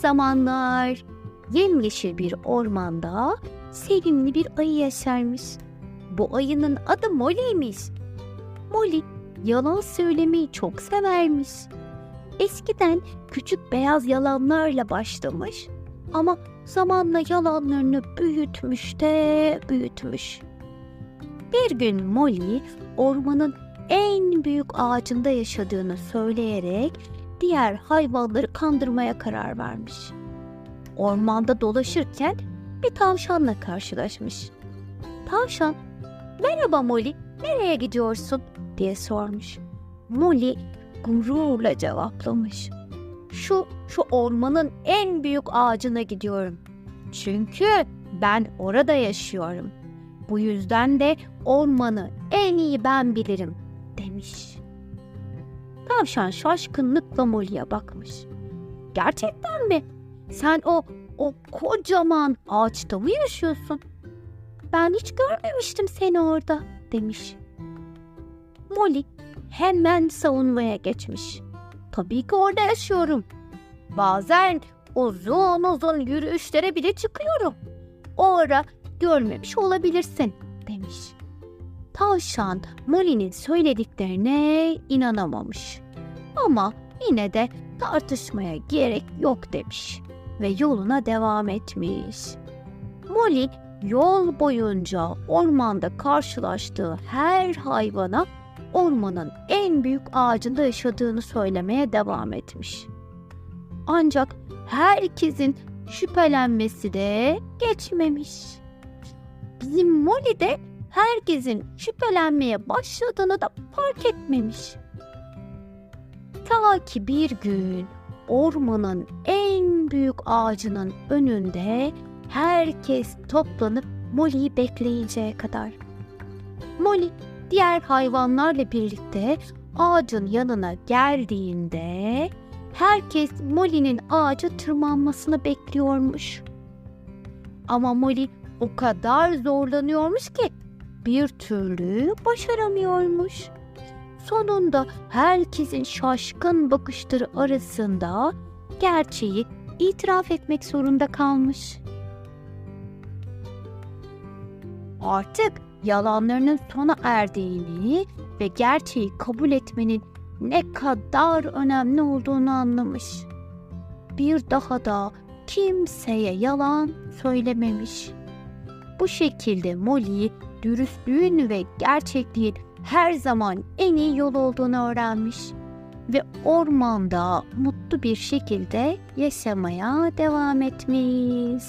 zamanlar yemyeşil bir ormanda sevimli bir ayı yaşarmış. Bu ayının adı Molly'ymiş. Molly yalan söylemeyi çok severmiş. Eskiden küçük beyaz yalanlarla başlamış ama zamanla yalanlarını büyütmüş de büyütmüş. Bir gün Molly ormanın en büyük ağacında yaşadığını söyleyerek diğer hayvanları kandırmaya karar vermiş. Ormanda dolaşırken bir tavşanla karşılaşmış. Tavşan, "Merhaba Molly, nereye gidiyorsun?" diye sormuş. Molly gururla cevaplamış. Şu şu ormanın en büyük ağacına gidiyorum. Çünkü ben orada yaşıyorum. Bu yüzden de ormanı en iyi ben bilirim demiş. Tavşan şaşkınlıkla Molly'e bakmış. Gerçekten mi? Sen o o kocaman ağaçta mı yaşıyorsun? Ben hiç görmemiştim seni orada demiş. Molly hemen savunmaya geçmiş. Tabii ki orada yaşıyorum. Bazen uzun uzun yürüyüşlere bile çıkıyorum. O ara görmemiş olabilirsin demiş. Tavşan Molly'nin söylediklerine inanamamış. Ama yine de tartışmaya gerek yok demiş ve yoluna devam etmiş. Molly yol boyunca ormanda karşılaştığı her hayvana ormanın en büyük ağacında yaşadığını söylemeye devam etmiş. Ancak herkesin şüphelenmesi de geçmemiş. Bizim Molly de herkesin şüphelenmeye başladığını da fark etmemiş. Ta ki bir gün ormanın en büyük ağacının önünde herkes toplanıp Molly'yi bekleyeceğe kadar. Molly diğer hayvanlarla birlikte ağacın yanına geldiğinde herkes Molly'nin ağaca tırmanmasını bekliyormuş. Ama Molly o kadar zorlanıyormuş ki bir türlü başaramıyormuş. Sonunda herkesin şaşkın bakışları arasında gerçeği itiraf etmek zorunda kalmış. Artık yalanlarının sona erdiğini ve gerçeği kabul etmenin ne kadar önemli olduğunu anlamış. Bir daha da kimseye yalan söylememiş. Bu şekilde Molly dürüstlüğün ve gerçekliğin her zaman en iyi yol olduğunu öğrenmiş ve ormanda mutlu bir şekilde yaşamaya devam etmiş.